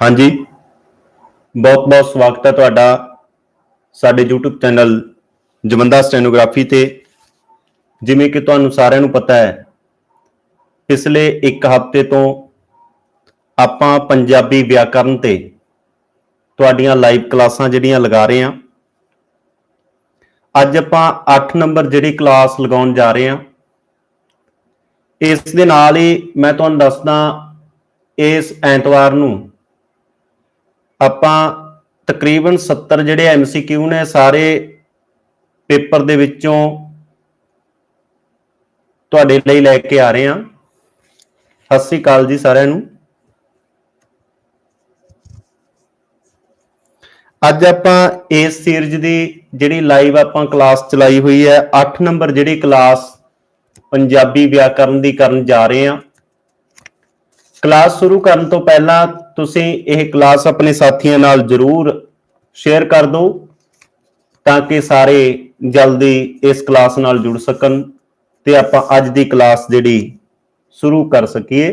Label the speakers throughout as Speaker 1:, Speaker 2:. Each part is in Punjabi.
Speaker 1: ਹਾਂਜੀ। ਬਹੁਤ ਬਹੁਤ ਸਵਾਗਤ ਹੈ ਤੁਹਾਡਾ ਸਾਡੇ YouTube ਚੈਨਲ ਜਮੰਦਾ ਸਟੈਨੋਗ੍ਰਾਫੀ ਤੇ। ਜਿਵੇਂ ਕਿ ਤੁਹਾਨੂੰ ਸਾਰਿਆਂ ਨੂੰ ਪਤਾ ਹੈ, ਪਿਛਲੇ ਇੱਕ ਹਫ਼ਤੇ ਤੋਂ ਆਪਾਂ ਪੰਜਾਬੀ ਵਿਆਕਰਨ ਤੇ ਤੁਹਾਡੀਆਂ ਲਾਈਵ ਕਲਾਸਾਂ ਜਿਹੜੀਆਂ ਲਗਾ ਰਹੇ ਹਾਂ। ਅੱਜ ਆਪਾਂ 8 ਨੰਬਰ ਜਿਹੜੀ ਕਲਾਸ ਲਗਾਉਣ ਜਾ ਰਹੇ ਹਾਂ, ਇਸ ਦੇ ਨਾਲ ਹੀ ਮੈਂ ਤੁਹਾਨੂੰ ਦੱਸਦਾ, ਇਸ ਐਤਵਾਰ ਨੂੰ ਆਪਾਂ ਤਕਰੀਬਨ 70 ਜਿਹੜੇ ਐਮਸੀਕਿਊ ਨੇ ਸਾਰੇ ਪੇਪਰ ਦੇ ਵਿੱਚੋਂ ਤੁਹਾਡੇ ਲਈ ਲੈ ਕੇ ਆ ਰਹੇ ਹਾਂ। ਸਤਿ ਸ੍ਰੀ ਅਕਾਲ ਜੀ ਸਾਰਿਆਂ ਨੂੰ। ਅੱਜ ਆਪਾਂ ਇਸ ਸੀਰੀਜ਼ ਦੀ ਜਿਹੜੀ ਲਾਈਵ ਆਪਾਂ ਕਲਾਸ ਚਲਾਈ ਹੋਈ ਹੈ 8 ਨੰਬਰ ਜਿਹੜੀ ਕਲਾਸ ਪੰਜਾਬੀ ਵਿਆਕਰਨ ਦੀ ਕਰਨ ਜਾ ਰਹੇ ਹਾਂ। ਕਲਾਸ ਸ਼ੁਰੂ ਕਰਨ ਤੋਂ ਪਹਿਲਾਂ ਤੁਸੀਂ ਇਹ ਕਲਾਸ ਆਪਣੇ ਸਾਥੀਆਂ ਨਾਲ ਜਰੂਰ ਸ਼ੇਅਰ ਕਰ ਦਿਓ ਤਾਂ ਕਿ ਸਾਰੇ ਜਲਦੀ ਇਸ ਕਲਾਸ ਨਾਲ ਜੁੜ ਸਕਣ ਤੇ ਆਪਾਂ ਅੱਜ ਦੀ ਕਲਾਸ ਜਿਹੜੀ ਸ਼ੁਰੂ ਕਰ ਸਕੀਏ।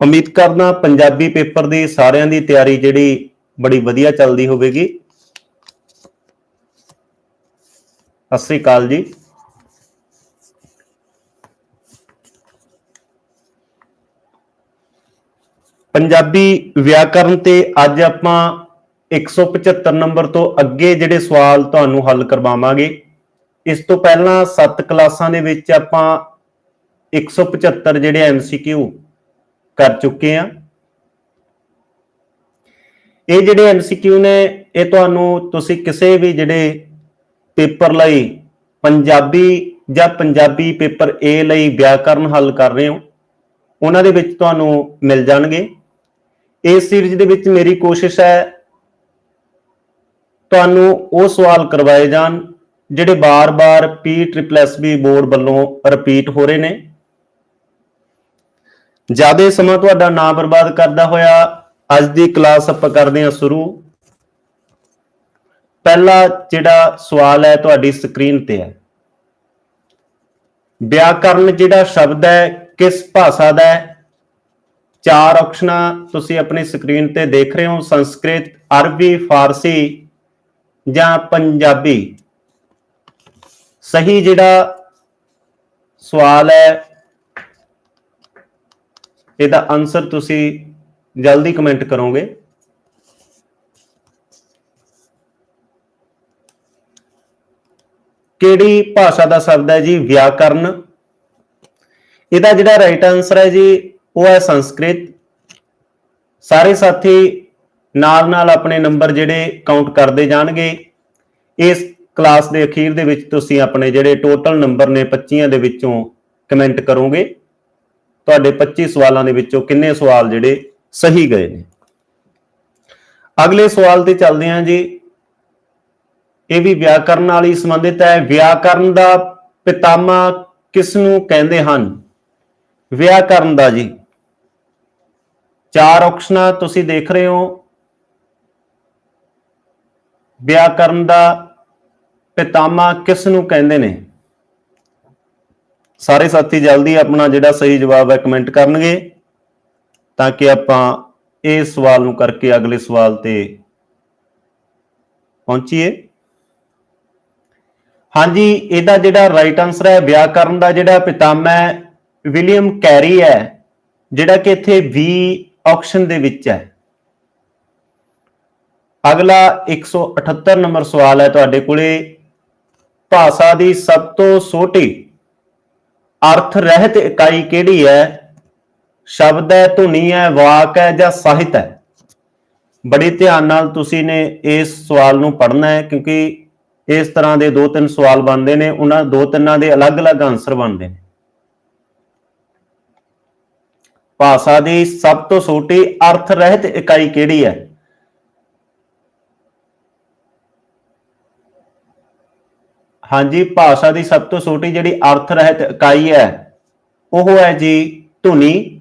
Speaker 1: ਉਮੀਦ ਕਰਦਾ ਪੰਜਾਬੀ ਪੇਪਰ ਦੀ ਸਾਰਿਆਂ ਦੀ ਤਿਆਰੀ ਜਿਹੜੀ ਬੜੀ ਵਧੀਆ ਚੱਲਦੀ ਹੋਵੇਗੀ। ਸਤਿ ਸ੍ਰੀ ਅਕਾਲ ਜੀ। ਪੰਜਾਬੀ ਵਿਆਕਰਨ ਤੇ ਅੱਜ ਆਪਾਂ 175 ਨੰਬਰ ਤੋਂ ਅੱਗੇ ਜਿਹੜੇ ਸਵਾਲ ਤੁਹਾਨੂੰ ਹੱਲ ਕਰਵਾਵਾਂਗੇ। ਇਸ ਤੋਂ ਪਹਿਲਾਂ 7 ਕਲਾਸਾਂ ਦੇ ਵਿੱਚ ਆਪਾਂ 175 ਜਿਹੜੇ ਐਮਸੀਕਿਊ ਕਰ ਚੁੱਕੇ ਆ ਇਹ ਜਿਹੜੇ ਐਮਸੀਕਿਊ ਨੇ, ਇਹ ਤੁਹਾਨੂੰ ਤੁਸੀਂ ਕਿਸੇ ਵੀ ਜਿਹੜੇ ਪੇਪਰ ਲਈ ਪੰਜਾਬੀ ਜਾਂ ਪੰਜਾਬੀ ਪੇਪਰ A ਲਈ ਵਿਆਕਰਨ ਹੱਲ ਕਰ ਰਹੇ ਹੋ, ਉਹਨਾਂ ਦੇ ਵਿੱਚ ਤੁਹਾਨੂੰ ਮਿਲ ਜਾਣਗੇ। ਇਸ ਸੀਰੀਜ਼ ਦੇ ਵਿੱਚ ਮੇਰੀ ਕੋਸ਼ਿਸ਼ ਹੈ ਤੁਹਾਨੂੰ ਉਹ ਸਵਾਲ ਕਰਵਾਏ ਜਾਣ, ਜਿਹੜੇ ਬਾਰ-ਬਾਰ ਬੀ ਬੋਰਡ ਵੱਲੋਂ ਰਿਪੀਟ ਹੋ ਰਹੇ ਨੇ। ਜ਼ਿਆਦਾ ਸਮਾਂ ਤੁਹਾਡਾ ਨਾ ਬਰਬਾਦ ਕਰਦਾ ਹੋਇਆ, ਅੱਜ ਦੀ ਕਲਾਸ ਆਪਾਂ ਕਰਦੇ ਹਾਂ ਸ਼ੁਰੂ। ਪਹਿਲਾ ਜਿਹੜਾ ਸਵਾਲ ਹੈ ਤੁਹਾਡੀ ਸਕਰੀਨ ਤੇ ਹੈ। ਵਿਆਕਰਨ ਜਿਹੜਾ ਸ਼ਬਦ ਹੈ, ਕਿਸ ਭਾਸ਼ਾ ਦਾ ਹੈ? ਚਾਰ ਆਪਸ਼ਨਾਂ ਤੁਸੀਂ ਆਪਣੀ ਸਕਰੀਨ ਤੇ ਦੇਖ ਰਹੇ ਹੋ, ਸੰਸਕ੍ਰਿਤ, ਅਰਬੀ, ਫਾਰਸੀ ਜਾਂ ਪੰਜਾਬੀ। ਸਹੀ ਜਿਹੜਾ ਸਵਾਲ ਹੈ, ਇਹਦਾ ਆਨਸਰ ਤੁਸੀਂ ਜਲਦੀ ਕਮੈਂਟ ਕਰੋਗੇ। ਕਿਹੜੀ ਭਾਸ਼ਾ ਦਾ ਸ਼ਬਦ ਹੈ ਜੀ? ਵਿਆਕਰਨ। ਇਹਦਾ ਜਿਹੜਾ ਰਾਈਟ ਆਨਸਰ ਹੈ ਜੀ ਉਹ ਹੈ ਸੰਸਕ੍ਰਿਤ। ਸਾਰੇ ਸਾਥੀ ਨਾਲ ਨਾਲ ਆਪਣੇ ਨੰਬਰ ਜਿਹੜੇ ਕਾਊਂਟ ਕਰਦੇ ਜਾਣਗੇ। ਇਸ ਕਲਾਸ ਦੇ ਅਖੀਰ ਦੇ ਵਿੱਚ ਤੁਸੀਂ ਆਪਣੇ ਜਿਹੜੇ ਟੋਟਲ ਨੰਬਰ ਨੇ 25 ਦੇ ਵਿੱਚੋਂ ਕਮੈਂਟ ਕਰੋਗੇ। ਤੁਹਾਡੇ 25 ਸਵਾਲਾਂ ਦੇ ਵਿੱਚੋਂ ਕਿੰਨੇ ਸਵਾਲ ਜਿਹੜੇ ਸਹੀ ਗਏ ਨੇ। ਅਗਲੇ ਸਵਾਲ ਤੇ ਚੱਲਦੇ ਹਾਂ ਜੀ। ਇਹ ਵੀ ਵਿਆਕਰਨ ਨਾਲ ਹੀ ਸੰਬੰਧਿਤ ਹੈ। ਵਿਆਕਰਨ ਦਾ ਪਿਤਾਮਾ ਕਿਸ ਨੂੰ ਕਹਿੰਦੇ ਹਨ? ਵਿਆਕਰਨ ਦਾ ਜੀ। ਚਾਰ ਆਪਸ਼ਨਾਂ ਤੁਸੀਂ ਦੇਖ ਰਹੇ ਹੋ। ਵਿਆਕਰਨ ਦਾ ਪਿਤਾਮਾ ਕਿਸ ਨੂੰ ਕਹਿੰਦੇ ਨੇ? ਸਾਰੇ ਸਾਥੀ ਜਲਦੀ ਆਪਣਾ ਜਿਹੜਾ ਸਹੀ ਜਵਾਬ ਹੈ ਕਮੈਂਟ ਕਰਨਗੇ, ਤਾਂ ਕਿ ਆਪਾਂ ਇਸ ਸਵਾਲ ਨੂੰ ਕਰਕੇ ਅਗਲੇ ਸਵਾਲ ਤੇ ਪਹੁੰਚੀਏ। ਹਾਂਜੀ, ਇਹਦਾ ਜਿਹੜਾ ਰਾਈਟ ਆਨਸਰ ਹੈ ਵਿਆਕਰਨ ਦਾ ਜਿਹੜਾ ਪਿਤਾਮਾ ਹੈ ਵਿਲੀਅਮ ਕੈਰੀ ਹੈ, ਜਿਹੜਾ ਕਿ ਇੱਥੇ ਵੀ ਆਪਸ਼ਨ ਦੇ ਵਿੱਚ ਹੈ। ਅਗਲਾ 178 ਨੰਬਰ ਸਵਾਲ ਹੈ ਤੁਹਾਡੇ ਕੋਲੇ। ਭਾਸ਼ਾ ਦੀ ਸਭ ਤੋਂ ਛੋਟੀ ਅਰਥ ਰਹਿਤ ਇਕਾਈ ਕਿਹੜੀ ਹੈ? ਸ਼ਬਦ ਹੈ, ਧੁਨੀ ਹੈ, ਵਾਕ ਹੈ ਜਾਂ ਸਾਹਿਤ ਹੈ? ਬੜੇ ਧਿਆਨ ਨਾਲ ਤੁਸੀਂ ਨੇ ਇਸ ਸਵਾਲ ਨੂੰ ਪੜ੍ਹਨਾ ਹੈ ਕਿਉਂਕਿ ਇਸ ਤਰ੍ਹਾਂ ਦੇ ਦੋ ਤਿੰਨ ਸਵਾਲ ਬਣਦੇ ਨੇ, ਉਹਨਾਂ ਦੋ ਤਿੰਨਾਂ ਦੇ ਅਲੱਗ-ਅਲੱਗ ਆਨਸਰ ਬਣਦੇ ਨੇ। ਭਾਸ਼ਾ ਦੀ ਸਭ ਤੋਂ ਛੋਟੀ ਅਰਥ ਰਹਿਤ ਇਕਾਈ ਕਿਹੜੀ ਹੈ? ਹਾਂਜੀ, ਭਾਸ਼ਾ ਦੀ ਸਭ ਤੋਂ ਛੋਟੀ ਜਿਹੜੀ ਅਰਥ ਰਹਿਤ ਇਕਾਈ ਹੈ, ਉਹ ਹੈ ਜੀ ਧੁਨੀ,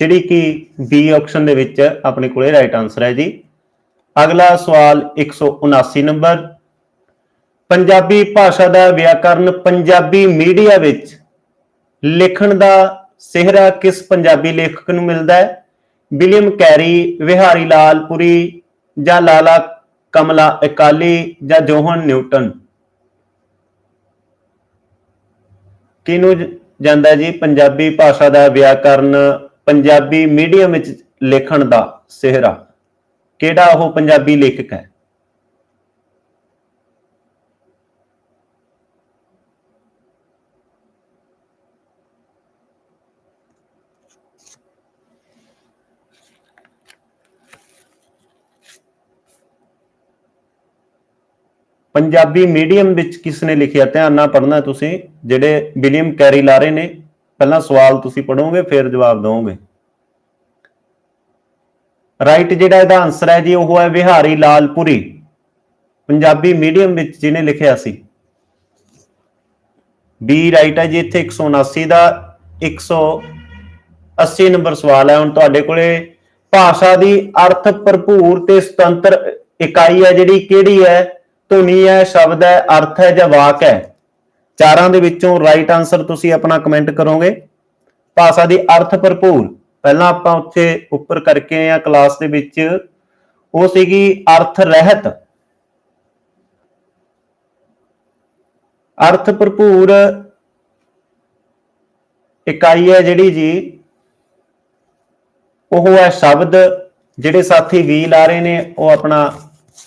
Speaker 1: ਜਿਹੜੀ ਕਿ ਬੀ ਆਪਸ਼ਨ ਦੇ ਵਿੱਚ ਆਪਣੇ ਕੋਲੇ ਰਾਈਟ ਆਨਸਰ ਹੈ ਜੀ। ਅਗਲਾ ਸਵਾਲ 179 ਨੰਬਰ। ਪੰਜਾਬੀ ਭਾਸ਼ਾ ਦਾ ਵਿਆਕਰਨ ਪੰਜਾਬੀ ਮੀਡੀਆ ਵਿੱਚ ਲਿਖਣ ਦਾ ਸਿਹਰਾ ਕਿਸ ਪੰਜਾਬੀ ਲੇਖਕ ਨੂੰ ਮਿਲਦਾ ਹੈ? ਵਿਲੀਅਮ ਕੈਰੀ, ਵਿਹਾਰੀ ਲਾਲ ਪੁਰੀ ਜਾਂ ਲਾਲਾ ਕਮਲਾ ਇਕਾਲੀ ਜਾਂ ਜੋਹਨ ਨਿਊਟਨ? ਕਿਹਨੂੰ ਜਾਂਦਾ ਜੀ ਪੰਜਾਬੀ ਭਾਸ਼ਾ ਦਾ ਵਿਆਕਰਨ ਪੰਜਾਬੀ ਮੀਡੀਅਮ ਵਿੱਚ ਲਿਖਣ ਦਾ ਸਿਹਰਾ? ਕਿਹੜਾ ਉਹ ਪੰਜਾਬੀ ਲੇਖਕ ਹੈ? ਪੰਜਾਬੀ ਮੀਡੀਅਮ ਵਿੱਚ ਕਿਸ ਨੇ ਲਿਖਿਆ? ਧਿਆਨ ਨਾਲ ਪੜ੍ਹਨਾ ਤੁਸੀਂ। ਜਿਹੜੇ ਵਿਲੀਅਮ ਕੈਰੀ ਲਾਰੇ ਨੇ, ਪਹਿਲਾਂ ਸਵਾਲ ਤੁਸੀਂ ਪੜੋਗੇ ਫਿਰ ਜਵਾਬ ਦਿਓਗੇ ਰਾਈਟ ਜਿਹੜਾ ਇਹਦਾ ਆਨਸਰ ਹੈ ਜੀ, ਉਹ ਹੈ ਵਿਹਾਰੀ ਲਾਲ ਪੁਰੀ। ਪੰਜਾਬੀ ਮੀਡੀਅਮ ਵਿੱਚ ਜਿਹਨੇ ਲਿਖਿਆ ਸੀ। ਬੀ ਰਾਈਟ ਹੈ ਜੀ, ਇੱਥੇ 179 ਦਾ 180 ਨੰਬਰ ਸਵਾਲ ਹੈ। ਹੁਣ ਤੁਹਾਡੇ ਕੋਲੇ ਭਾਸ਼ਾ ਦੀ ਅਰਥ ਭਰਪੂਰ ਤੇ ਸੁਤੰਤਰ ਇਕਾਈ ਹੈ ਜਿਹੜੀ ਕਿਹੜੀ ਹੈ? ਧੁਨੀ ਹੈ, ਸ਼ਬਦ ਹੈ, ਅਰਥ ਹੈ ਜਾਂ ਵਾਕ ਹੈ? ਚਾਰਾਂ ਦੇ ਵਿੱਚੋਂ ਰਾਈਟ ਆਨਸਰ ਤੁਸੀਂ ਆਪਣਾ ਕਮੈਂਟ ਕਰੋਗੇ। ਭਾਸ਼ਾ ਦੀ ਅਰਥ ਭਰਪੂਰ। ਪਹਿਲਾਂ ਆਪਾਂ ਉੱਥੇ ਉੱਪਰ ਕਰਕੇ ਆਏ ਆ ਕਲਾਸ ਦੇ ਵਿੱਚ ਉਹ ਸੀਗੀ ਅਰਥ ਰਹਿਤ। ਅਰਥ ਭਰਪੂਰ ਇਕਾਈ ਹੈ ਜਿਹੜੀ ਜੀ, ਉਹ ਹੈ ਸ਼ਬਦ। ਜਿਹੜੇ ਸਾਥੀ ਵੀ ਲਾ ਰਹੇ ਨੇ, ਉਹ ਆਪਣਾ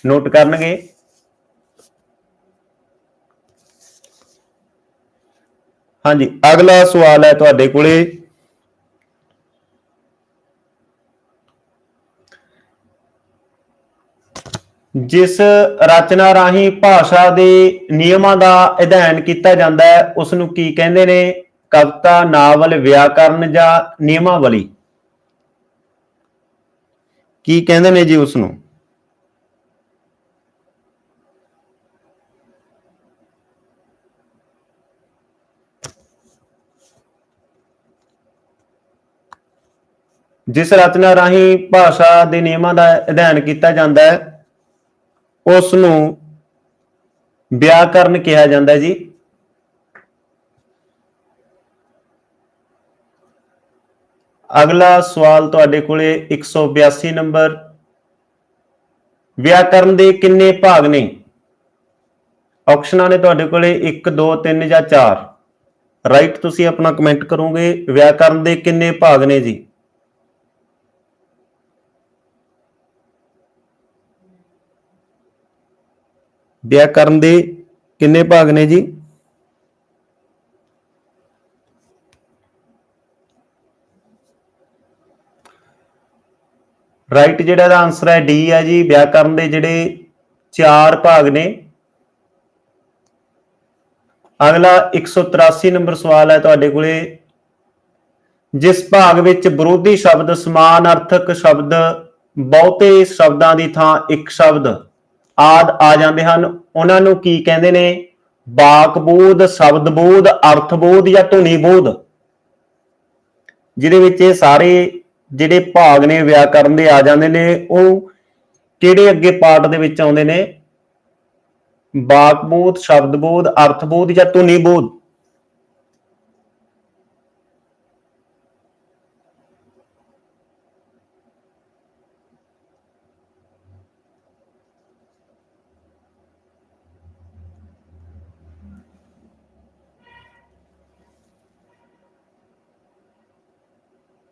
Speaker 1: ਨੋਟ ਕਰਨਗੇ। ਹਾਂਜੀ, ਅਗਲਾ ਸਵਾਲ ਹੈ ਤੁਹਾਡੇ ਕੋਲੇ। ਜਿਸ ਰਚਨਾ ਰਾਹੀਂ ਭਾਸ਼ਾ ਦੇ ਨਿਯਮਾਂ ਦਾ ਅਧਿਐਨ ਕੀਤਾ ਜਾਂਦਾ ਹੈ ਉਸ ਨੂੰ ਕੀ ਕਹਿੰਦੇ ਨੇ? ਕਵਿਤਾ, ਨਾਵਲ, ਵਿਆਕਰਨ ਜਾਂ ਨਿਯਮਾਵਲੀ? ਕੀ ਕਹਿੰਦੇ ਨੇ ਜੀ ਉਸ ਨੂੰ ਜਿਸ ਰਚਨਾ ਰਾਹੀਂ ਭਾਸ਼ਾ ਦੇ ਨਿਯਮਾਂ ਦਾ ਅਧਿਐਨ ਕੀਤਾ ਜਾਂਦਾ ਹੈ ਉਸ ਨੂੰ ਵਿਆਕਰਨ ਕਿਹਾ ਜਾਂਦਾ ਜੀ। ਅਗਲਾ ਸਵਾਲ ਤੁਹਾਡੇ ਕੋਲੇ 182 ਨੰਬਰ। ਵਿਆਕਰਨ ਦੇ ਕਿੰਨੇ ਭਾਗ ਨੇ? ਆਪਸ਼ਨਾਂ ਨੇ ਤੁਹਾਡੇ ਕੋਲੇ 1 2 3 ਜਾਂ 4 ਰਾਈਟ ਤੁਸੀਂ ਆਪਣਾ ਕਮੈਂਟ ਕਰੋਗੇ। ਵਿਆਕਰਨ ਦੇ ਕਿੰਨੇ ਭਾਗ ਨੇ ਜੀ? ਵਿਆਕਰਨ ਦੇ ਕਿੰਨੇ ਭਾਗ ਨੇ ਜੀ? ਰਾਈਟ ਜਿਹੜਾ ਦਾ ਆਨਸਰ ਹੈ ਡੀ ਹੈ ਜੀ ਵਿਆਕਰਨ ਦੇ ਜਿਹੜੇ ਚਾਰ ਭਾਗ ਨੇ। ਅਗਲਾ 183 ਨੰਬਰ ਸਵਾਲ ਹੈ ਤੁਹਾਡੇ ਕੋਲੇ। ਜਿਸ ਭਾਗ ਵਿੱਚ ਵਿਰੋਧੀ ਸ਼ਬਦ ਸਮਾਨ ਅਰਥਕ ਸ਼ਬਦ ਬਹੁਤੇ ਸ਼ਬਦਾਂ ਦੀ ਥਾਂ ਇੱਕ ਸ਼ਬਦ ਆਦ ਆ ਜਾਂਦੇ ਹਨ। ਉਹਨਾਂ ਨੂੰ ਕੀ ਕਹਿੰਦੇ ਨੇ? ਵਾਕ ਬੋਧ ਸ਼ਬਦ ਬੋਧ ਅਰਥ ਜਾਂ ਧੁਨੀ ਬੋਧ ਜਿਹਦੇ ਵਿੱਚ ਇਹ ਸਾਰੇ ਜਿਹੜੇ ਭਾਗ ਨੇ, ਵਿਆਕਰਨ ਦੇ ਆ ਜਾਂਦੇ ਨੇ, ਉਹ ਕਿਹੜੇ ਅੱਗੇ ਪਾਰਟ ਦੇ ਵਿੱਚ ਆਉਂਦੇ ਨੇ? ਵਾਕ ਬੋਧ ਸ਼ਬਦ ਬੋਧ ਅਰਥ ਜਾਂ ਧੁਨੀ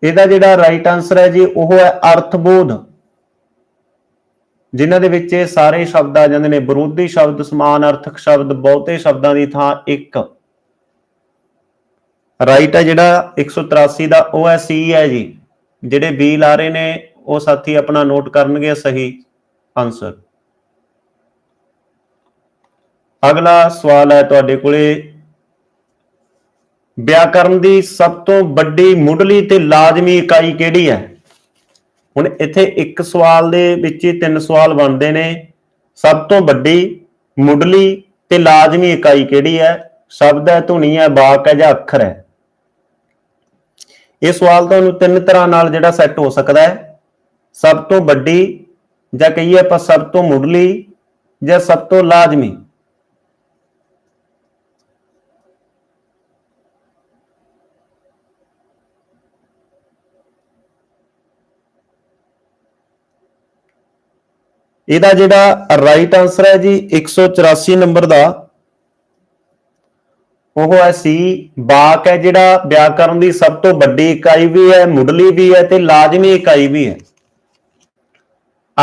Speaker 1: ਇਹਦਾ ਜਿਹੜਾ ਰਾਈਟ ਆਨਸਰ ਹੈ ਜੀ, ਉਹ ਹੈ ਅਰਥਬੋਧ। ਜਿਨ੍ਹਾਂ ਦੇ ਵਿੱਚ ਇਹ ਸਾਰੇ ਸ਼ਬਦ ਆ ਜਾਂਦੇ ਨੇ, ਵਿਰੋਧੀ ਸ਼ਬਦ, ਸਮਾਨ, ਅਰਥਕ ਸ਼ਬਦ, ਬਹੁਤੇ ਸ਼ਬਦਾਂ ਦੀ ਥਾਂ ਇੱਕ। ਰਾਈਟ ਹੈ ਜਿਹੜਾ 183 ਦਾ, ਉਹ ਹੈ ਸੀ ਹੈ ਜੀ। ਜਿਹੜੇ ਬੀ ਲਾ ਰਹੇ ਨੇ, ਉਹ ਸਾਥੀ ਆਪਣਾ ਨੋਟ ਕਰਨਗੇ ਸਹੀ ਆਨਸਰ ਅਗਲਾ ਸਵਾਲ ਹੈ ਤੁਹਾਡੇ ਕੋਲੇ। ਵਿਆਕਰਨ ਦੀ ਸਭ ਤੋਂ ਵੱਡੀ ਮੁੱਢਲੀ ਤੇ ਲਾਜ਼ਮੀ ਇਕਾਈ ਕਿਹੜੀ ਹੈ? ਹੁਣ ਇੱਥੇ ਇੱਕ ਸਵਾਲ ਦੇ ਵਿੱਚ ਹੀ ਤਿੰਨ ਸਵਾਲ ਬਣਦੇ ਨੇ। ਸਭ ਤੋਂ ਵੱਡੀ, ਮੁੱਢਲੀ ਤੇ ਲਾਜ਼ਮੀ ਇਕਾਈ ਕਿਹੜੀ ਹੈ? ਸ਼ਬਦ ਹੈ, ਧੁਨੀ ਹੈ, ਵਾਕ ਹੈ ਜਾਂ ਅੱਖਰ ਹੈ? ਇਹ ਸਵਾਲ ਤੁਹਾਨੂੰ ਤਿੰਨ ਤਰ੍ਹਾਂ ਨਾਲ ਜਿਹੜਾ ਸੈੱਟ ਹੋ ਸਕਦਾ ਹੈ। ਸਭ ਤੋਂ ਵੱਡੀ ਜਾਂ ਕਹੀਏ ਆਪਾਂ ਸਭ ਤੋਂ ਮੁੱਢਲੀ ਜਾਂ ਸਭ ਤੋਂ ਲਾਜ਼ਮੀ? ਇਹਦਾ ਜਿਹੜਾ ਰਾਈਟ ਆਨਸਰ ਹੈ ਜੀ 184 ਨੰਬਰ ਦਾ। ਉਹ ਹੈ ਸੀ, ਬਾਕ ਹੈ ਜਿਹੜਾ ਵਿਆਕਰਨ ਦੀ ਸਭ ਤੋਂ ਵੱਡੀ ਇਕਾਈ ਵੀ ਹੈ, ਮੁੱਢਲੀ ਵੀ ਹੈ ਤੇ ਲਾਜ਼ਮੀ ਇਕਾਈ ਵੀ ਹੈ।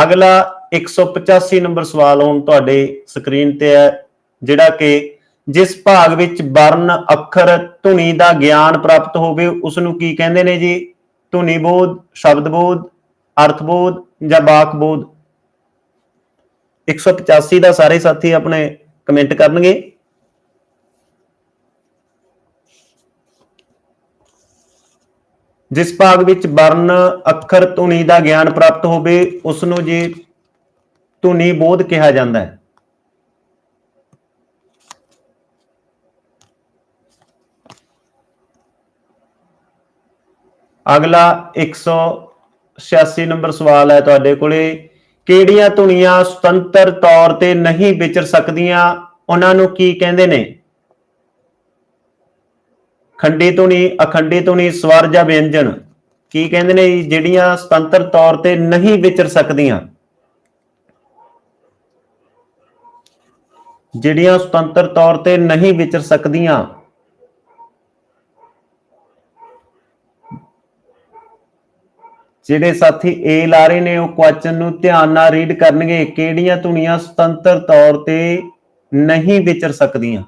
Speaker 1: ਅਗਲਾ 185 ਨੰਬਰ ਸਵਾਲ ਹੁਣ ਤੁਹਾਡੇ ਸਕਰੀਨ ਤੇ ਹੈ, ਜਿਹੜਾ ਕਿ ਜਿਸ ਭਾਗ ਵਿੱਚ ਵਰਨ ਅੱਖਰ, ਧੁਨੀ ਦਾ ਗਿਆਨ ਪ੍ਰਾਪਤ ਹੋਵੇ ਉਸ ਨੂੰ ਕੀ ਕਹਿੰਦੇ ਨੇ ਜੀ? ਧੁਨੀ ਬੋਧ, ਸ਼ਬਦ ਬੋਧ, ਅਰਥ ਬੋਧ ਜਾਂ ਵਾਕ ਬੋਧ? 185 ਦਾ ਸਾਰੇ ਸਾਥੀ ਆਪਣੇ ਕਮੈਂਟ ਕਰਨਗੇ। ਜਿਸ ਭਾਗ ਵਿੱਚ ਵਰਨ ਅੱਖਰ, ਧੁਨੀ ਦਾ ਗਿਆਨ ਪ੍ਰਾਪਤ ਹੋਵੇ ਉਸ ਨੂੰ ਜੀ ਧੁਨੀ ਬੋਧ ਕਿਹਾ ਜਾਂਦਾ ਹੈ। ਅਗਲਾ 186 ਨੰਬਰ ਸਵਾਲ ਹੈ ਤੁਹਾਡੇ ਕੋਲੇ। ਕਿਹੜੀਆਂ ਧੁਨੀਆਂ ਸੁਤੰਤਰ ਤੌਰ ਤੇ ਨਹੀਂ ਵਿਚਰ ਸਕਦੀਆਂ? ਉਹਨਾਂ ਨੂੰ ਕੀ ਕਹਿੰਦੇ ਨੇ? ਖੰਡੀ ਧੁਨੀ, ਅਖੰਡੀ ਧੁਨੀ ਸਵਰ ਜਾਂ ਵਿਅੰਜਨ। ਕੀ ਕਹਿੰਦੇ ਨੇ ਜਿਹੜੀਆਂ ਸੁਤੰਤਰ ਤੌਰ ਤੇ ਨਹੀਂ ਵਿਚਰ ਸਕਦੀਆਂ। ਜਿਹੜੀਆਂ ਸੁਤੰਤਰ ਤੌਰ ਤੇ ਨਹੀਂ ਵਿਚਰ ਸਕਦੀਆਂ। ਜਿਹੜੇ ਸਾਥੀ ਏ ਲਾ ਰਹੇ ਨੇ, ਉਹ ਕੁਐਸਚਨ ਨੂੰ ਧਿਆਨ ਨਾਲ ਰੀਡ ਕਰਨਗੇ। ਕਿਹੜੀਆਂ ਧੁਨੀਆਂ ਸੁਤੰਤਰ ਤੌਰ ਤੇ ਨਹੀਂ ਵਿਚਰ ਸਕਦੀਆਂ?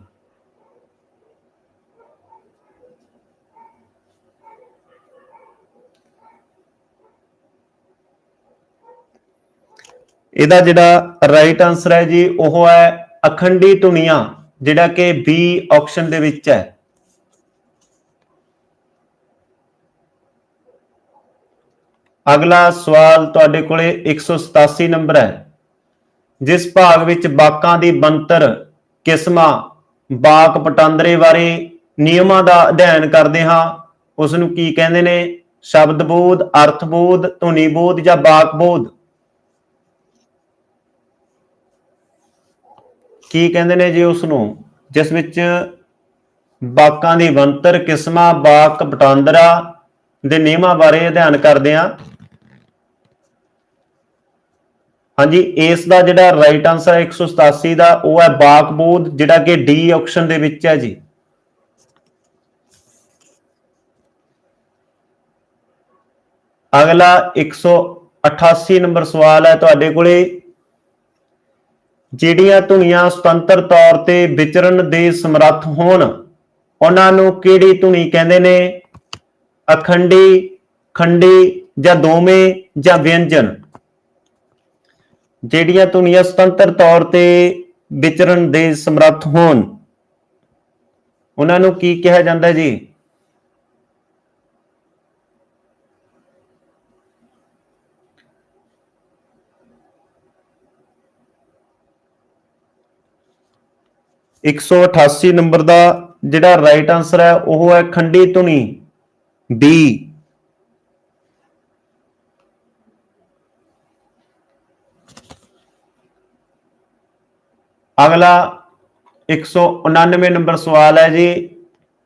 Speaker 1: ਇਹਦਾ ਜਿਹੜਾ ਰਾਈਟ ਆਨਸਰ ਹੈ ਜੀ, ਉਹ ਹੈ ਅਖੰਡੀ ਧੁਨੀਆਂ, ਜਿਹੜਾ ਕਿ ਬੀ ਆਪਸ਼ਨ ਦੇ ਵਿੱਚ ਹੈ। ਅਗਲਾ ਸਵਾਲ ਤੁਹਾਡੇ ਕੋਲੇ 187 ਨੰਬਰ ਹੈ। ਜਿਸ ਭਾਗ ਵਿੱਚ ਬਾਕਾਂ ਦੀ ਬੰਤਰ ਕਿਸਮਾਂ, ਬਾਕ ਪਟਾਂਦਰੇ ਬਾਰੇ ਨਿਯਮਾਂ ਦਾ ਅਧਿਐਨ ਕਰਦੇ ਹਾਂ ਉਸ ਨੂੰ ਕੀ ਕਹਿੰਦੇ ਨੇ? ਸ਼ਬਦ ਬੋਧ ਅਰਥ ਬੋਧ ਧੁਨੀ ਬੋਧ ਜਾਂ ਬਾਕ ਬੋਧ ਕੀ ਕਹਿੰਦੇ ਨੇ ਜੀ ਉਸ ਨੂੰ ਜਿਸ ਵਿੱਚ ਬਾਕਾਂ ਦੀ ਬੰਤਰ ਕਿਸਮਾਂ, ਬਾਕ, ਪਟਾਂਦਰਾ ਦੇ ਨਿਯਮਾਂ ਬਾਰੇ ਅਧਿਐਨ ਕਰਦੇ ਹਾਂ। ਹਾਂਜੀ, ਇਸ ਦਾ ਜਿਹੜਾ ਰਾਈਟ ਆਨਸਰ ਹੈ 187 ਦਾ, ਉਹ ਹੈ ਬਾਕ ਜਿਹੜਾ ਕਿ ਡੀ ਆਪਸ਼ਨ ਦੇ ਵਿੱਚ ਹੈ ਜੀ। ਅਗਲਾ 188 ਨੰਬਰ ਸਵਾਲ ਹੈ ਤੁਹਾਡੇ ਕੋਲੇ। ਜਿਹੜੀਆਂ ਧੁਨੀਆਂ ਸੁਤੰਤਰ ਤੌਰ ਤੇ ਵਿਚਰਨ ਦੇ ਸਮਰੱਥ ਹੋਣ, ਉਹਨਾਂ ਨੂੰ ਕਿਹੜੀ ਧੁਨੀ ਕਹਿੰਦੇ ਨੇ? ਅਖੰਡੀ, ਖੰਡੀ ਜਾਂ ਦੋਵੇਂ ਜਾਂ ਵਿਅੰਜਨ? ਜਿਹੜੀਆਂ ਧੁਨੀਆਂ ਸੁਤੰਤਰ ਤੌਰ ਤੇ ਵਿਚਰਨ ਦੇ ਸਮਰੱਥ ਹੋਣ। ਉਹਨਾਂ ਨੂੰ ਕੀ ਕਿਹਾ ਜਾਂਦਾ ਜੀ? ਇੱਕ ਸੌ ਅਠਾਸੀ ਨੰਬਰ ਦਾ ਜਿਹੜਾ ਰਾਈਟ ਆਨਸਰ ਹੈ, ਉਹ ਹੈ ਖੰਡੀ ਧੁਨੀ ਬੀ ਅਗਲਾ 199 ਨੰਬਰ ਸਵਾਲ ਹੈ ਜੀ।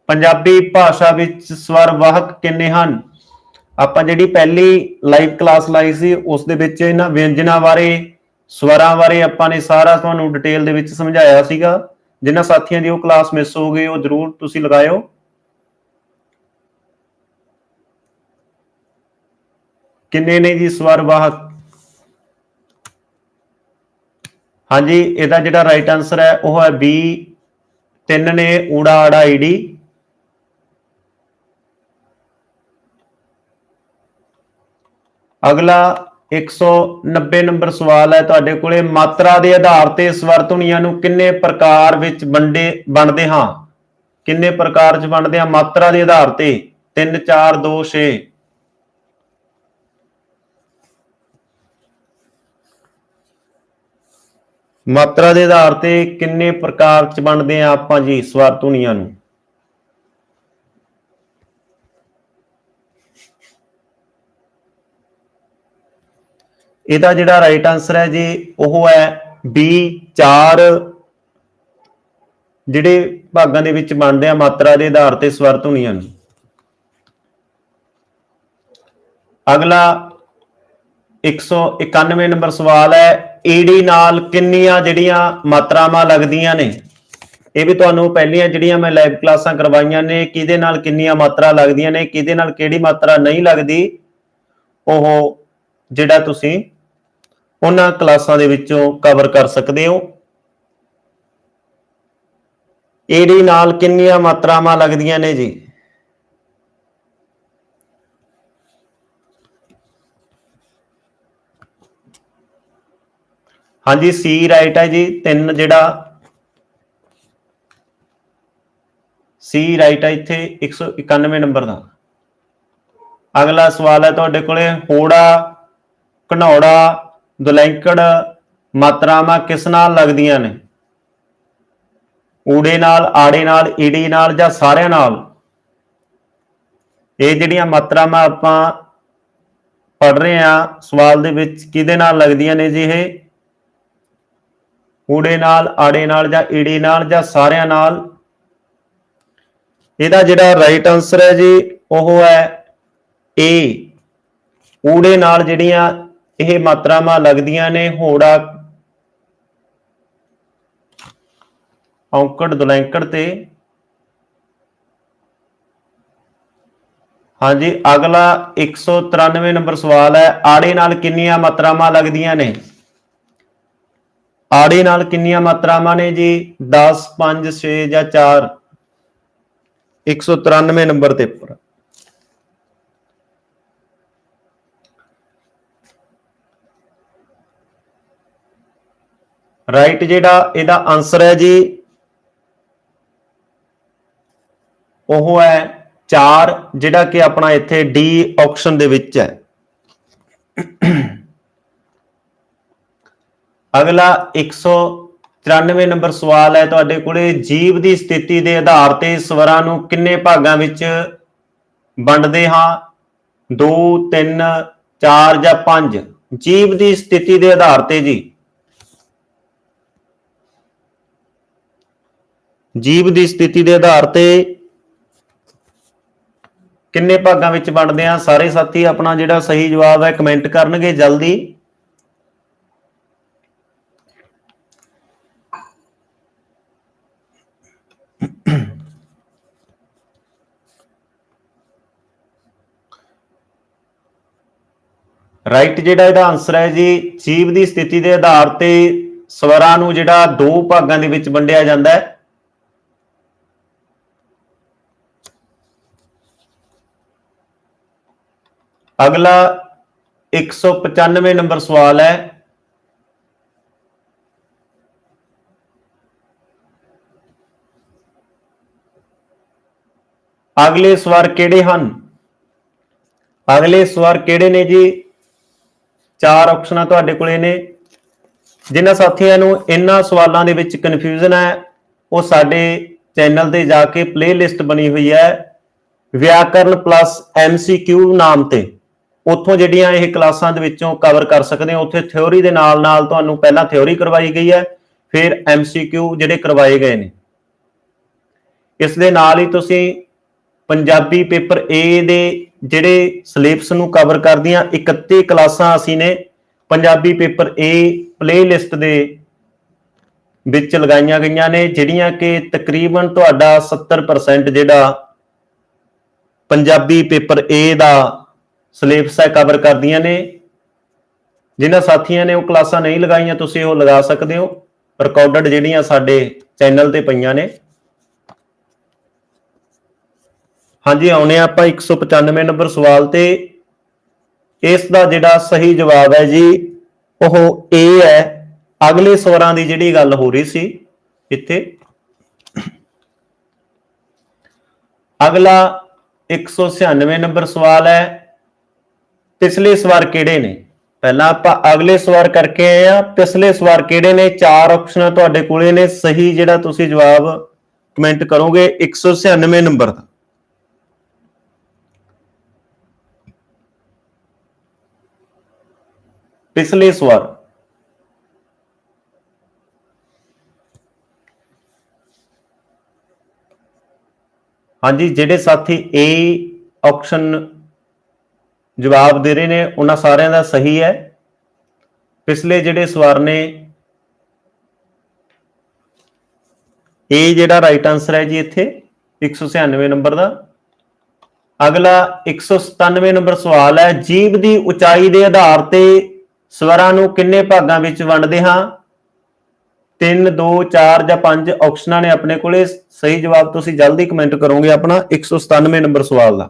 Speaker 1: ਪੰਜਾਬੀ ਭਾਸ਼ਾ ਵਿੱਚ ਸਵਰ ਵਾਹਕ ਕਿੰਨੇ ਹਨ? ਆਪਾਂ ਜਿਹੜੀ ਪਹਿਲੀ ਲਾਈਵ ਕਲਾਸ ਲਾਈ ਸੀ, ਉਸ ਦੇ ਵਿੱਚ ਇਹਨਾਂ ਵਿਅੰਜਨਾਂ ਬਾਰੇ, ਸਵਰਾਂ ਬਾਰੇ ਆਪਾਂ ਨੇ ਸਾਰਾ ਤੁਹਾਨੂੰ ਡਿਟੇਲ ਦੇ ਵਿੱਚ ਸਮਝਾਇਆ ਸੀਗਾ। ਜਿਨ੍ਹਾਂ ਸਾਥੀਆਂ ਦੀ ਉਹ ਕਲਾਸ ਮਿਸ ਹੋ ਗਈ, ਉਹ ਜਰੂਰ ਤੁਸੀਂ ਲਗਾਇਓ। ਕਿੰਨੇ ਨੇ ਜੀ ਸਵਰ ਵਾਹਕ ਹਾਂਜੀ, ਇਹਦਾ ਜਿਹੜਾ ਰਾਈਟ ਆਨਸਰ ਹੈ, ਉਹ ਹੈ ਬੀ ਤਿੰਨ ਨੇ ਊੜਾ ਆੜਾ ਈਡੀ ਅਗਲਾ 190 ਨੰਬਰ ਸਵਾਲ ਹੈ ਤੁਹਾਡੇ ਕੋਲੇ, ਮਾਤਰਾ ਦੇ ਆਧਾਰ ਤੇ ਸਵਰ ਧੁਨੀਆਂ ਨੂੰ ਕਿੰਨੇ ਪ੍ਰਕਾਰ ਵਿੱਚ ਵੰਡੇ, ਵੰਡਦੇ ਹਾਂ? ਕਿੰਨੇ ਪ੍ਰਕਾਰ ਚ ਵੰਡਦੇ ਹਾਂ? ਮਾਤਰਾ ਦੇ ਆਧਾਰ ਤੇ। 3 4 2 6 ਮਾਤਰਾ ਦੇ ਆਧਾਰ ਤੇ ਕਿੰਨੇ ਪ੍ਰਕਾਰ ਚ ਬਣਦੇ ਆ ਆਪਾਂ ਜੀ ਸਵਰ ਧੁਨੀਆਂ ਨੂੰ? ਇਹਦਾ ਜਿਹੜਾ ਰਾਈਟ ਆਨਸਰ ਹੈ ਜੀ, ਉਹ ਹੈ ਬੀ 4 ਜਿਹੜੇ ਭਾਗਾਂ ਦੇ ਵਿੱਚ ਬਣਦੇ ਆ ਮਾਤਰਾ ਦੇ ਆਧਾਰ ਤੇ ਸਵਰ ਧੁਨੀਆਂ ਨੂੰ। ਅਗਲਾ 191 ਨੰਬਰ ਸਵਾਲ ਹੈ ਈਡੀ ਨਾਲ ਕਿੰਨੀਆਂ ਜਿਹੜੀਆਂ ਮਾਤਰਾਵਾਂ ਲੱਗਦੀਆਂ ਨੇ? ਇਹ ਵੀ ਤੁਹਾਨੂੰ ਪਹਿਲੀਆਂ ਜਿਹੜੀਆਂ ਮੈਂ ਲਾਈਵ ਕਲਾਸਾਂ ਕਰਵਾਈਆਂ ਨੇ, ਕਿਹਦੇ ਨਾਲ ਕਿੰਨੀਆਂ ਮਾਤਰਾ ਲੱਗਦੀਆਂ ਨੇ, ਕਿਹਦੇ ਨਾਲ ਕਿਹੜੀ ਮਾਤਰਾ ਨਹੀਂ ਲੱਗਦੀ, ਉਹ ਜਿਹੜਾ ਤੁਸੀਂ ਉਹਨਾਂ ਕਲਾਸਾਂ ਦੇ ਵਿੱਚੋਂ ਕਵਰ ਕਰ ਸਕਦੇ ਹੋ। ਈਡੀ ਨਾਲ ਕਿੰਨੀਆਂ ਮਾਤਰਾਵਾਂ ਲੱਗਦੀਆਂ ਨੇ ਜੀ? ਹਾਂਜੀ ਸੀ ਰਾਈਟ ਹੈ ਜੀ, ਤਿੰਨ ਜਿਹੜਾ ਸੀ ਰਾਈਟ ਹੈ ਇੱਥੇ 191 ਨੰਬਰ ਦਾ। ਅਗਲਾ ਸਵਾਲ ਹੈ ਤੁਹਾਡੇ ਕੋਲੇ, ਹੋੜਾ, ਘਨੌੜਾ, ਦੁਲੈਂਕੜ, ਮਾਤਰਾਵਾਂ ਕਿਸ ਨਾਲ ਲੱਗਦੀਆਂ ਨੇ? ਊੜੇ ਨਾਲ, ਆੜੇ ਨਾਲ, ਈੜੀ ਨਾਲ ਜਾਂ ਸਾਰਿਆਂ ਨਾਲ? ਇਹ ਜਿਹੜੀਆਂ ਮਾਤਰਾਵਾਂ ਆਪਾਂ ਪੜ ਰਹੇ ਆ ਸਵਾਲ ਦੇ ਵਿੱਚ ਕਿਹਦੇ ਨਾਲ ਲੱਗਦੀਆਂ ਨੇ ਜੀ ਇਹ? ਊੜੇ ਨਾਲ, ਆੜੇ ਨਾਲ ਜਾਂ ਈੜੇ ਨਾਲ ਜਾਂ ਸਾਰਿਆਂ ਨਾਲ? ਇਹਦਾ ਜਿਹੜਾ ਰਾਈਟ ਆਨਸਰ ਹੈ ਜੀ, ਉਹ ਹੈ ਏ ਊੜੇ ਨਾਲ ਜਿਹੜੀਆਂ ਇਹ ਮਾਤਰਾਵਾਂ ਲੱਗਦੀਆਂ ਨੇ, ਹੋੜਾ ਔਂਕੜ, ਦੁਲੈਂਕੜ ਤੇ। ਹਾਂਜੀ, ਅਗਲਾ 193 ਨੰਬਰ ਸਵਾਲ ਹੈ, ਆੜੇ ਨਾਲ ਕਿੰਨੀਆਂ ਮਾਤਰਾਵਾਂ ਲੱਗਦੀਆਂ ਨੇ? ਆੜੇ ਨਾਲ ਕਿੰਨੀਆਂ ਮਾਤਰਾਵਾਂ ਨੇ ਜੀ? 10 5 6 ਜਾਂ 4 193 ਨੰਬਰ ਤੇ ਉੱਪਰ। ਰਾਈਟ ਜਿਹੜਾ ਇਹਦਾ ਆਨਸਰ ਹੈ ਜੀ, ਉਹ ਹੈ 4 ਜਿਹੜਾ ਕਿ ਆਪਣਾ ਇੱਥੇ ਡੀ ਆਪਸ਼ਨ ਦੇ ਵਿੱਚ ਹੈ। ਅਗਲਾ 193 ਨੰਬਰ ਸਵਾਲ ਹੈ। ਤੁਹਾਡੇ ਕੋਲੇ ਜੀਵ ਦੀ ਸਥਿਤੀ ਦੇ ਆਧਾਰ ਤੇ ਸਵਰਾਂ ਨੂੰ ਕਿੰਨੇ ਭਾਗਾਂ ਵਿੱਚ ਵੰਡਦੇ ਹਾਂ? 2 3 4 ਜਾਂ 5 ਜੀਵ ਦੀ ਸਥਿਤੀ ਦੇ ਆਧਾਰ ਤੇ ਜੀ। ਜੀਵ ਦੀ ਸਥਿਤੀ ਦੇ ਆਧਾਰ ਤੇ ਕਿੰਨੇ ਭਾਗਾਂ ਵਿੱਚ ਵੰਡਦੇ ਆ ਸਾਰੇ ਸਾਥੀ, ਆਪਣਾ ਜਿਹੜਾ ਸਹੀ ਜਵਾਬ ਹੈ ਕਮੈਂਟ ਕਰਨਗੇ ਜਲਦੀ। ਰਾਈਟ ਜਿਹੜਾ ਇਹਦਾ ਆਨਸਰ ਹੈ ਜੀ, ਜੀਵ ਦੀ ਸਥਿਤੀ ਦੇ ਆਧਾਰ ਤੇ ਸਵਰਾਂ ਨੂੰ ਜਿਹੜਾ ਦੋ ਭਾਗਾਂ ਦੇ ਵਿੱਚ ਵੰਡਿਆ ਜਾਂਦਾ ਹੈ। ਅਗਲਾ 195 ਨੰਬਰ ਸਵਾਲ ਹੈ। ਅਗਲੇ ਸਵਰ ਕਿਹੜੇ ਹਨ? ਅਗਲੇ ਸਵਰ ਕਿਹੜੇ ਨੇ ਜੀ? ਚਾਰ ਆਪਸ਼ਨਾਂ ਤੁਹਾਡੇ ਕੋਲੇ ਨੇ। ਜਿਨ੍ਹਾਂ ਸਾਥੀਆਂ ਨੂੰ ਇਹਨਾਂ ਸਵਾਲਾਂ ਦੇ ਵਿੱਚ ਕਨਫਿਊਜ਼ਨ ਹੈ, ਉਹ ਸਾਡੇ ਚੈਨਲ ਤੇ ਜਾ ਕੇ ਪਲੇਲਿਸਟ ਬਣੀ ਹੋਈ ਹੈ ਵਿਆਕਰਨ ਪਲੱਸ ਐਮਸੀਕਿਊ ਨਾਮ ਤੇ। ਉੱਥੋਂ ਜਿਹੜੀਆਂ ਇਹ ਕਲਾਸਾਂ ਦੇ ਵਿੱਚੋਂ ਕਵਰ ਕਰ ਸਕਦੇ ਹੋ, ਉੱਥੇ ਥਿਉਰੀ ਦੇ ਨਾਲ ਨਾਲ ਤੁਹਾਨੂੰ ਪਹਿਲਾਂ ਥਿਉਰੀ ਕਰਵਾਈ ਗਈ ਹੈ, ਫਿਰ ਐਮਸੀਕਿਊ ਜਿਹੜੇ ਕਰਵਾਏ ਗਏ ਨੇ। ਇਸ ਦੇ ਨਾਲ ਹੀ ਤੁਸੀਂ ਪੰਜਾਬੀ ਪੇਪਰ A ਦੇ ਜਿਹੜੇ ਸਿਲੇਬਸ ਨੂੰ ਕਵਰ ਕਰਦੀਆਂ 31 ਕਲਾਸਾਂ ਅਸੀਂ ਨੇ ਪੰਜਾਬੀ ਪੇਪਰ A ਪਲੇਲਿਸਟ ਦੇ ਵਿੱਚ ਲਗਾਈਆਂ ਗਈਆਂ ਨੇ, ਜਿਹੜੀਆਂ ਕਿ ਤਕਰੀਬਨ ਤੁਹਾਡਾ 70% ਜਿਹੜਾ ਪੰਜਾਬੀ ਪੇਪਰ A ਦਾ ਸਿਲੇਬਸ ਹੈ ਕਵਰ ਕਰਦੀਆਂ ਨੇ। ਜਿਨ੍ਹਾਂ ਸਾਥੀਆਂ ਨੇ ਉਹ ਕਲਾਸਾਂ ਨਹੀਂ ਲਗਾਈਆਂ, ਤੁਸੀਂ ਉਹ ਲਗਾ ਸਕਦੇ ਹੋ। ਰਿਕਾਰਡਡ ਜਿਹੜੀਆਂ ਸਾਡੇ ਚੈਨਲ ਤੇ ਪਈਆਂ ਨੇ। ਹਾਂਜੀ ਆਉਨੇ ਆਪਾਂ 195 ਨੰਬਰ ਸਵਾਲ ਤੇ। ਇਸ ਦਾ ਜਿਹੜਾ ਸਹੀ ਜਵਾਬ ਹੈ ਜੀ, ਉਹ A ਹੈ। ਅਗਲੇ ਸਵਰਾਂ ਦੀ ਜਿਹੜੀ ਗੱਲ ਹੋ ਰਹੀ ਸੀ, ਇੱਥੇ। ਅਗਲਾ 196 ਨੰਬਰ ਸਵਾਲ ਹੈ, ਪਿਛਲੇ ਸਵਾਰ ਕਿਹੜੇ ਨੇ? ਪਹਿਲਾਂ ਆਪਾਂ ਅਗਲੇ ਸਵਾਰ ਕਰਕੇ ਆਏ ਆ ਪਿਛਲੇ ਸਵਾਰ ਕਿਹੜੇ ਨੇ? ਚਾਰ ਆਪਸ਼ਨਾਂ ਤੁਹਾਡੇ ਕੋਲੇ ਨੇ। ਸਹੀ ਜਿਹੜਾ ਤੁਸੀਂ ਜਵਾਬ ਕਮੈਂਟ ਕਰੋਗੇ 196 ਨੰਬਰ ਦਾ। ਪਿਛਲੇ ਸਵਾਰ ਹਾਂਜੀ, ਜਿਹੜੇ ਸਾਥੀ A ਆਪਸ਼ਨ ਜਵਾਬ ਦੇ ਰਹੇ ਨੇ, ਉਹਨਾਂ ਸਾਰਿਆਂ ਦਾ ਸਹੀ ਹੈ। ਪਿਛਲੇ ਜਿਹੜੇ ਸਵਰ ਨੇ ਇਹ ਜਿਹੜਾ ਰਾਈਟ ਆਨਸਰ ਹੈ ਜੀ ਇੱਥੇ 196 ਨੰਬਰ ਦਾ। ਅਗਲਾ 197 ਨੰਬਰ ਸਵਾਲ ਹੈ ਜੀਵ ਦੀ ਉਚਾਈ ਦੇ ਆਧਾਰ ਤੇ ਸਵਰਾਂ ਨੂੰ ਕਿੰਨੇ ਭਾਗਾਂ ਵਿੱਚ ਵੰਡਦੇ ਹਾਂ? 3 2 4 ਜਾਂ 5 ਆਪਸ਼ਨਾਂ ਨੇ ਆਪਣੇ ਕੋਲੇ। ਸਹੀ ਜਵਾਬ ਤੁਸੀਂ ਜਲਦੀ ਕਮੈਂਟ ਕਰੋਗੇ ਆਪਣਾ 197 ਨੰਬਰ ਸਵਾਲ ਦਾ।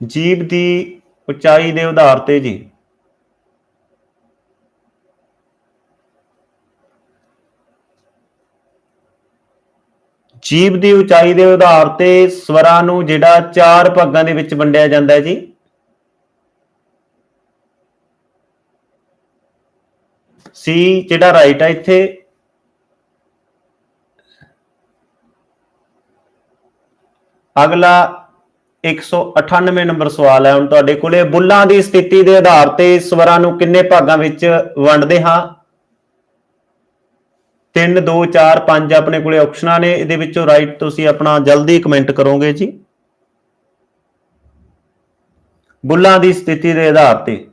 Speaker 1: ਜੀਵ ਦੀ ਉਚਾਈ ਦੇ ਆਧਾਰ ਤੇ ਜੀ। ਜੀਵ ਦੀ ਉਚਾਈ ਦੇ ਆਧਾਰ ਤੇ ਸਵਰਾਂ ਨੂੰ ਜਿਹੜਾ ਚਾਰ ਭਾਗਾਂ ਦੇ ਵਿੱਚ ਵੰਡਿਆ ਜਾਂਦਾ ਹੈ ਜੀ। ਸੀ ਜਿਹੜਾ ਰਾਈਟ ਹੈ ਇੱਥੇ। ਅਗਲਾ 198 ਨੰਬਰ ਸਵਾਲ ਹੈ। ਹੁਣ ਤੁਹਾਡੇ ਕੋਲੇ ਬੁੱਲਾਂ ਦੀ ਸਥਿਤੀ ਦੇ ਆਧਾਰ ਤੇ ਸਵਰਾਂ ਨੂੰ ਕਿੰਨੇ ਭਾਗਾਂ ਵਿੱਚ ਵੰਡਦੇ ਹਾਂ? 3 2 4 5 ਆਪਣੇ ਕੋਲੇ ਆਪਸ਼ਨਾਂ ਨੇ, ਇਹਦੇ ਵਿੱਚੋਂ ਰਾਈਟ ਤੁਸੀਂ ਆਪਣਾ ਜਲਦੀ ਕਮੈਂਟ ਕਰੋਗੇ ਜੀ। ਬੁੱਲਾਂ ਦੀ ਸਥਿਤੀ ਦੇ ਆਧਾਰ ਤੇ।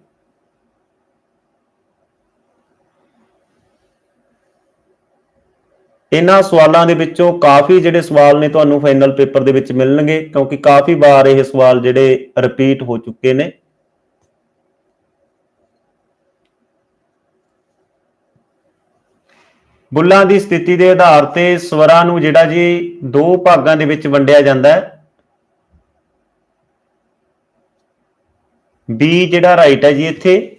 Speaker 1: ਇਹਨਾਂ ਸਵਾਲਾਂ ਦੇ ਵਿੱਚੋਂ ਕਾਫੀ ਜਿਹੜੇ ਸਵਾਲ ਨੇ ਤੁਹਾਨੂੰ ਫਾਈਨਲ ਪੇਪਰ ਦੇ ਵਿੱਚ ਮਿਲਣਗੇ, ਕਿਉਂਕਿ ਕਾਫੀ ਵਾਰ ਇਹ ਸਵਾਲ ਜਿਹੜੇ ਰਿਪੀਟ ਹੋ ਚੁੱਕੇ ਨੇ। ਬੁੱਲਾਂ ਦੀ ਸਥਿਤੀ ਦੇ ਆਧਾਰ ਤੇ ਸਵਰਾਂ ਨੂੰ ਜਿਹੜਾ ਜੀ ਦੋ ਭਾਗਾਂ ਦੇ ਵਿੱਚ ਵੰਡਿਆ ਜਾਂਦਾ ਹੈ। ਬੀ ਜਿਹੜਾ ਰਾਈਟ ਹੈ ਜੀ ਇੱਥੇ।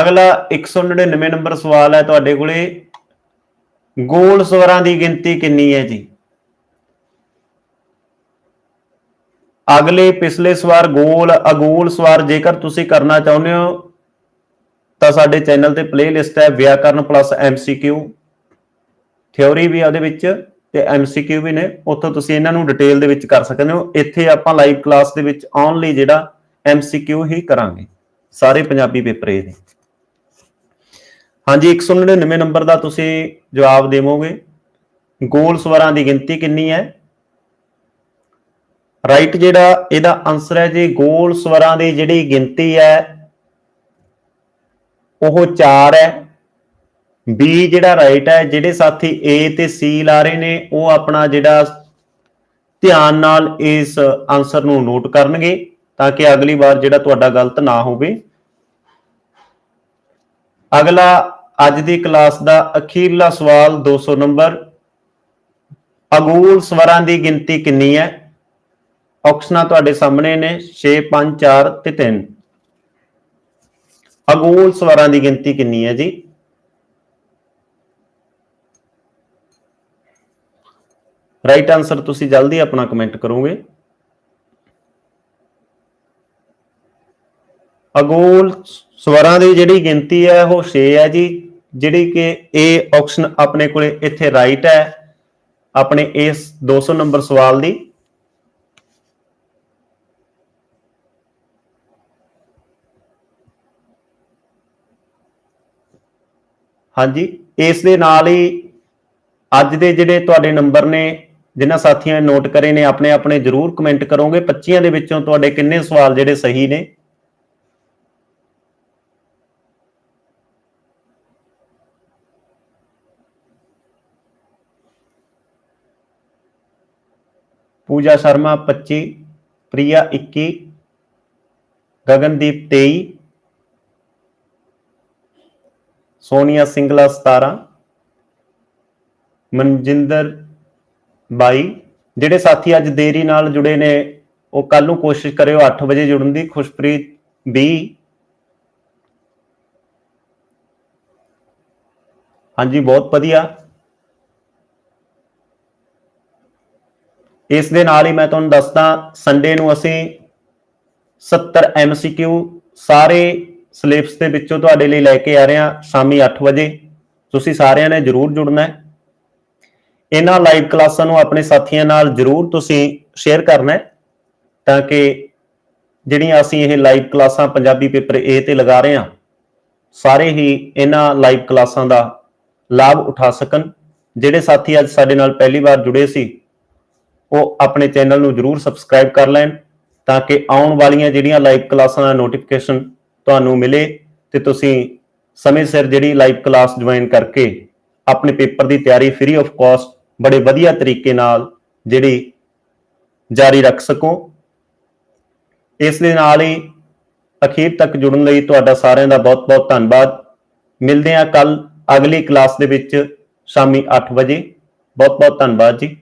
Speaker 1: ਅਗਲਾ 199 ਨੰਬਰ ਸਵਾਲ ਹੈ ਤੁਹਾਡੇ ਕੋਲੇ। ਗੋਲ ਸਵਰਾਂ ਦੀ ਗਿਣਤੀ ਕਿੰਨੀ ਹੈ ਜੀ? ਅਗਲੇ ਪਿਛਲੇ ਸਵਾਰ ਗੋਲ, ਅਗੋਲ ਸਵਾਰ ਜੇਕਰ ਤੁਸੀਂ ਕਰਨਾ ਚਾਹੁੰਦੇ ਹੋ ਤਾਂ ਸਾਡੇ ਚੈਨਲ ਤੇ ਪਲੇਲਿਸਟ ਹੈ ਵਿਆਕਰਨ ਪਲੱਸ ਐਮਸੀਕਿਊ ਥਿਉਰੀ ਵੀ ਆ ਉਹਦੇ ਵਿੱਚ ਤੇ ਐਮਸੀਕਿਊ ਵੀ ਨੇ। ਉੱਥੋਂ ਤੁਸੀਂ ਇਹਨਾਂ ਨੂੰ ਡਿਟੇਲ ਦੇ ਵਿੱਚ ਕਰ ਸਕਦੇ ਹੋ। ਇੱਥੇ ਆਪਾਂ ਲਾਈਵ ਕਲਾਸ ਦੇ ਵਿੱਚ ਓਨਲੀ ਜਿਹੜਾ ਐਮਸੀਕਿਊ ਹੀ ਕਰਾਂਗੇ। ਸਾਰੇ ਪੰਜਾਬੀ ਪੇਪਰ ਇਹ ਨੇ। ਹਾਂਜੀ 199 ਨੰਬਰ ਦਾ ਤੁਸੀਂ ਜਵਾਬ ਦੇਵੋਗੇ। ਗੋਲ ਸਵਰਾਂ ਦੀ ਗਿਣਤੀ ਕਿੰਨੀ ਹੈ? ਰਾਈਟ ਜਿਹੜਾ ਇਹਦਾ ਆਨਸਰ ਹੈ ਜੀ, ਗੋਲ ਸਵਰਾਂ ਦੀ ਜਿਹੜੀ ਗਿਣਤੀ ਹੈ ਉਹ 4 ਹੈ। B ਜਿਹੜਾ ਰਾਈਟ ਹੈ, ਜਿਹੜੇ ਸਾਥੀ A ਤੇ C ਲਾ ਰਹੇ ਨੇ, ਉਹ ਆਪਣਾ ਜਿਹੜਾ ਧਿਆਨ ਨਾਲ ਇਸ ਆਨਸਰ ਨੂੰ ਨੋਟ ਕਰਨਗੇ ਤਾਂ ਕਿ ਅਗਲੀ ਵਾਰ ਜਿਹੜਾ ਤੁਹਾਡਾ ਗਲਤ ਨਾ ਹੋਵੇ। ਅਗਲਾ, ਅੱਜ ਦੀ ਕਲਾਸ ਦਾ ਅਖੀਰਲਾ ਸਵਾਲ 200 ਨੰਬਰ। ਅਗੂਲ ਸਵਰਾਂ ਦੀ ਗਿਣਤੀ ਕਿੰਨੀ ਹੈ? ਆਪਸ਼ਨਾਂ ਤੁਹਾਡੇ ਸਾਹਮਣੇ ਨੇ 6 5 4 ਤੇ 3 ਅਗੋਲ ਸਵਰਾਂ ਦੀ ਗਿਣਤੀ ਕਿੰਨੀ ਹੈ ਜੀ? ਰਾਈਟ ਆਨਸਰ ਤੁਸੀਂ ਜਲਦੀ ਆਪਣਾ ਕਮੈਂਟ ਕਰੋਗੇ। ਅਗੋਲ ਸਵਰਾਂ ਦੀ ਜਿਹੜੀ ਗਿਣਤੀ ਹੈ, ਉਹ 6 ਹੈ ਜੀ, ਜਿਹੜੀ ਕਿ ਇਹ ਆਪਸ਼ਨ ਆਪਣੇ ਕੋਲੇ ਇੱਥੇ ਰਾਈਟ ਹੈ। ਆਪਣੇ ਇਸ 200 ਨੰਬਰ ਸਵਾਲ ਦੀ। ਹਾਂਜੀ, ਇਸ ਦੇ ਨਾਲ ਹੀ ਅੱਜ ਦੇ ਜਿਹੜੇ ਤੁਹਾਡੇ ਨੰਬਰ ਨੇ, ਜਿਨ੍ਹਾਂ ਸਾਥੀਆਂ ਨੇ ਨੋਟ ਕਰੇ ਨੇ, ਆਪਣੇ ਆਪਣੇ ਜਰੂਰ ਕਮੈਂਟ ਕਰੋਗੇ। 25 ਦੇ ਵਿੱਚੋਂ ਤੁਹਾਡੇ ਕਿੰਨੇ ਸਵਾਲ ਜਿਹੜੇ ਸਹੀ ਨੇ? ਪੂਜਾ ਸ਼ਰਮਾ 25 ਪ੍ਰਿਆ 21 ਗਗਨਦੀਪ 23 ਸੋਨੀਆ ਸਿੰਗਲਾ 17 ਮਨਜਿੰਦਰ 22 ਜਿਹੜੇ ਸਾਥੀ ਅੱਜ ਦੇਰੀ ਨਾਲ ਜੁੜੇ ਨੇ, ਉਹ ਕੱਲ ਨੂੰ ਕੋਸ਼ਿਸ਼ ਕਰਿਓ 8 ਵਜੇ ਜੁੜਨ ਦੀ, ਖੁਸ਼ਪ੍ਰੀਤ 20 ਹਾਂਜੀ, ਬਹੁਤ ਵਧੀਆ। ਇਸ ਦੇ ਨਾਲ ਹੀ ਮੈਂ ਤੁਹਾਨੂੰ ਦੱਸਦਾ ਸੰਡੇ ਨੂੰ ਅਸੀਂ 70 ਐਮਸੀਕਿਊ ਸਾਰੇ ਸਿਲੇਬਸ ਦੇ ਵਿੱਚੋਂ ਤੁਹਾਡੇ ਲਈ ਲੈ ਕੇ ਆ ਰਹੇ ਹਾਂ ਸ਼ਾਮੀ 8 ਵਜੇ। ਤੁਸੀਂ ਸਾਰਿਆਂ ਨੇ ਜਰੂਰ ਜੁੜਨਾ ਹੈ। ਇਹਨਾਂ ਲਾਈਵ ਕਲਾਸਾਂ ਨੂੰ ਆਪਣੇ ਸਾਥੀਆਂ ਨਾਲ ਜਰੂਰ ਤੁਸੀਂ ਸ਼ੇਅਰ ਕਰਨਾ ਹੈ ਤਾਂ ਕਿ ਜਿਹੜੀਆਂ ਅਸੀਂ ਇਹ ਲਾਈਵ ਕਲਾਸਾਂ ਪੰਜਾਬੀ ਪੇਪਰ A ਤੇ ਲਗਾ ਰਹੇ ਹਾਂ, ਸਾਰੇ ਹੀ ਇਹਨਾਂ ਲਾਈਵ ਕਲਾਸਾਂ ਦਾ ਲਾਭ ਉਠਾ ਸਕਣ। ਜਿਹੜੇ ਸਾਥੀ ਅੱਜ ਸਾਡੇ ਨਾਲ ਪਹਿਲੀ ਵਾਰ ਜੁੜੇ ਸੀ, ਉਹ ਆਪਣੇ ਚੈਨਲ ਨੂੰ ਜਰੂਰ ਸਬਸਕ੍ਰਾਈਬ ਕਰ ਲੈਣ ਤਾਂ ਕਿ ਆਉਣ ਵਾਲੀਆਂ ਜਿਹੜੀਆਂ ਲਾਈਵ ਕਲਾਸਾਂ ਦਾ ਨੋਟੀਫਿਕੇਸ਼ਨ ਤੁਹਾਨੂੰ ਮਿਲੇ ਤੇ ਤੁਸੀਂ ਸਮੇਂ ਸਿਰ ਜਿਹੜੀ ਲਾਈਵ ਕਲਾਸ ਜੁਆਇਨ ਕਰਕੇ ਆਪਣੇ ਪੇਪਰ ਦੀ ਤਿਆਰੀ ਫ੍ਰੀ ਆਫ ਕਾਸਟ ਬੜੇ ਵਧੀਆ ਤਰੀਕੇ ਨਾਲ ਜਿਹੜੀ ਜਾਰੀ ਰੱਖ ਸਕੋ। ਇਸ ਦੇ ਨਾਲ ਹੀ ਅਖੀਰ ਤੱਕ ਜੁੜਨ ਲਈ ਤੁਹਾਡਾ ਸਾਰਿਆਂ ਦਾ ਬਹੁਤ-ਬਹੁਤ ਧੰਨਵਾਦ। ਮਿਲਦੇ ਹਾਂ ਕੱਲ ਅਗਲੀ ਕਲਾਸ ਦੇ ਵਿੱਚ ਸ਼ਾਮੀ 8 ਵਜੇ। ਬਹੁਤ-ਬਹੁਤ ਧੰਨਵਾਦ ਜੀ।